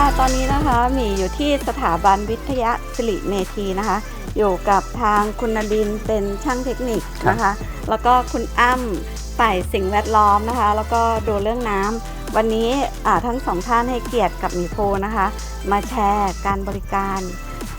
นะคะหมีอยู่ที่สถาบันวิทยาสิริเมธีนะคะ อยู่กับทางคุณนดินทร์เป็นช่างเทคนิคนะคะ แล้วก็คุณอ้ำฝ่ายสิ่งแวดล้อมนะคะ แล้วก็ดูเรื่องน้ำวันนี้อ่าทั้งสองท่านให้เกียรติกับหมีภูนะคะ มาแชร์การบริการ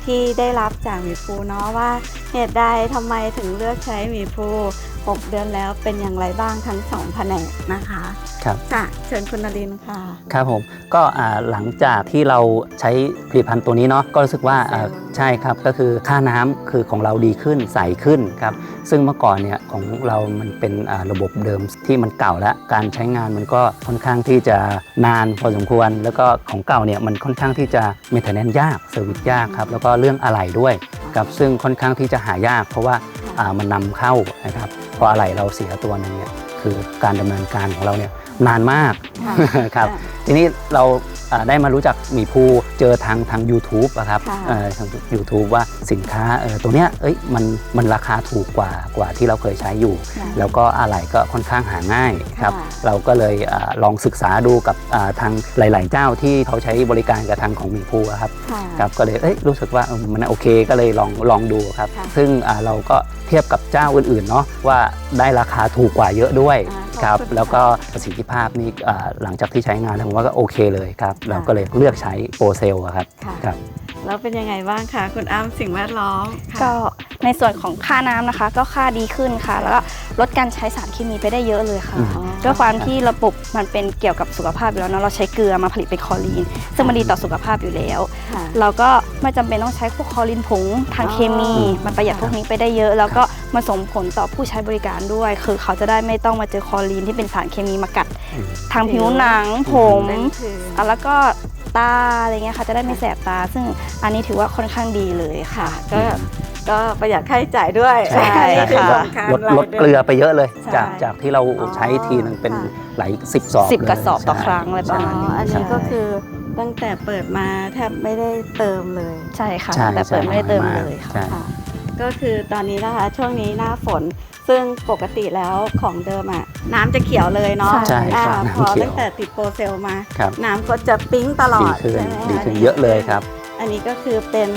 ที่ได้รับจากหมีภูเนาะว่า เหตุใดทำไมถึงเลือกใช้หมีภู6เดือนแล้วเป็นอย่างไรบ้างทั้งสองแผนกนะคะครับจ้ะเชิญคุณนรินทร์ค่ะ ครับผมก็อ่าหลังจากที่เราใช้ผลิตภัณฑ์ตัวนี้เนาะก็รู้สึกว่าอ่าใช่ครับก็คือค่าน้ำคือของเราดีขึ้นใสขึ้นครับซึ่งเมื่อก่อนเนี่ยของเรามันเป็นอ่าระบบเดิมที่มันเก่าแล้วการใช้งานมันก็ค่อนข้างที่จะนานพอสมควร แล้วก็ของเก่าเนี่ยมันค่อนข้างที่จะเมนเทนแนนยากเซอร์วิสยากครับแล้วก็เรื่องอะไหล่ด้วย ครับซึ่งค่อนข้างที่จะหายาก เพราะว่ามันนำเข้านะครับพออะไหล่เราเสียตัวหนึงเนี่ย คือการดำเนินการของเราเนี่ยนานมากครับ ทีนี้เราอ่าได้มารู้จักหมีภูเจอทางทาง YouTube อะครับค่ะ เอ่อทาง YouTube ว่าสินค้าเอ่อตัวเนี้ยเอ้ยมันมันราคาถูกกว่ากว่าที่เราเคยใช้อยู่ ค่ะ แล้วก็อะไหล่ก็ค่อนข้างหาง่ายครับ ค่ะเราก็เลยอาลองศึกษาดูกับอ่าทางหลาย ๆ เจ้าที่เขาใช้บริการกับทางของหมีภูอะครับค่ะครับก็เลยเอ้ยรู้สึกว่าเออมันโอเคก็เลยลองลองดูครับ ค่ะ ซึ่งอ่าเราก็เทียบกับเจ้าอื่นๆเนาะว่าได้ราคาถูกกว่าเยอะด้วยอ่าครับขอบคุณแล้วก็ประสิทธิภาพนี่อ่าหลังจากที่ใช้งานผมว่าก็โอเคเลยครับค่ะเราก็เลยเลือกใช้โปรเซลอะครับค่ะครับแล้วเป็นยังไงบ้างคะคุณอ้ำสิ่งแวดล้อมค่ะก็ในส่วนของค่าน้ำนะคะ ก็ค่าดีขึ้นค่ะ แล้วก็ลดการใช้สารเคมีไปได้เยอะเลยค่ะอืมด้วยความที่ระบบมันเป็นเกี่ยวกับสุขภาพอยู่แล้วเนาะเราใช้เกลือมาผลิตเป็นคลอรีน ซึ่งมันดีต่อสุขภาพอยู่แล้วค่ะเราก็ ไม่จำเป็นต้องใช้พวกคลอรีนผงทางเคมีอืมมันประหยัดพวกนี้ไปได้เยอะ แล้วก็มาส่งผลต่อผู้ใช้บริการด้วย คือเขาจะได้ไม่ต้องมาเจอคลอรีนที่เป็นสารเคมีมากัดอืมทางผิวหนังผมเป็นถืออะแล้วก็ตาอะไรเงี้ยค่ะจะได้ไม่แสบตา ซึ่งอันนี้ถือว่าค่อนข้างดีเลยค่ะ ก็ก็ประหยัดค่าใช้จ่ายด้วยใช่อันนี้อค่ะสำญลดลดเกลือไปเยอะเลยใช่จากจากที่เราอ๋อใช้ทีนึงเป็นค่ะหลายสิบสอบสิบเลยกระสอบต่อใช่ครั้งอะไรประอ๋อมาณนี้อันนี้ใช่ก็คือ ตั้งแต่เปิดมาแทบไม่ได้เติมเลยใช่ค่ะใช่แต่เปิดไม่ได้เติมใช่เลยค่ะใช่ค่ะก็คือตอนนี้นะคะช่วงนี้หน้าฝนซึ่งปกติแล้วของเดิมอะน้ำจะเขียวเลยเนาะใช่อ่าครับพอน้ำเขียว ตั้งแต่ติดโปรเซลมา ครับน้ำก็จะปิ๊งตลอดีดขึ้นใช่ไหมดีคะขึ้นเยอะเลยครับ อันนี้ก็คือเป็น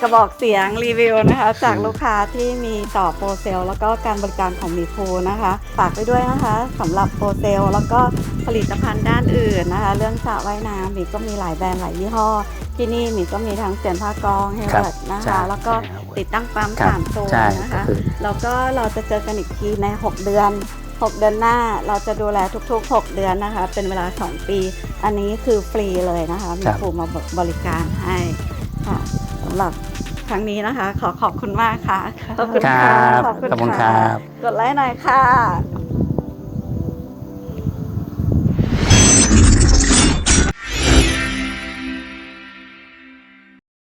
กระบอกเสียงรีวิวนะคะ จากอืมลูกค้าที่มีต่อโปรเซลแล้วก็การบริการของมีพูนะคะฝากไปด้วยนะคะสำหรับโปรเซลแล้วก็ผลิตภัณฑ์ด้านอื่นนะคะ เรื่องสระว่ายน้ำมีก็มีหลายแบรนด์หลายยี่ห้อ ที่นี่มีก็มีทั้งเสียนผ้ากองเฮครับเวิร์ดนะใช่คะ แล้วก็ใช่ครับติดตั้งปั๊มครับสามตัวใช่นะก็คะคือแล้วก็เราจะเจอกันอีกทีใน 6 เดือน 6 เดือนหน้าเราจะดูแลทุกๆ 6 เดือนนะคะ เป็นเวลา 2 ปี อันนี้คือฟรีเลยนะคะ มีครับผู้มาบริการให้ค่ะสำหรับครั้งนี้นะคะ ขอขอบคุณมากค่ะ ขอบคุณครัค่ะบขอบคุณครับ กดไลค์หน่อยค่ะ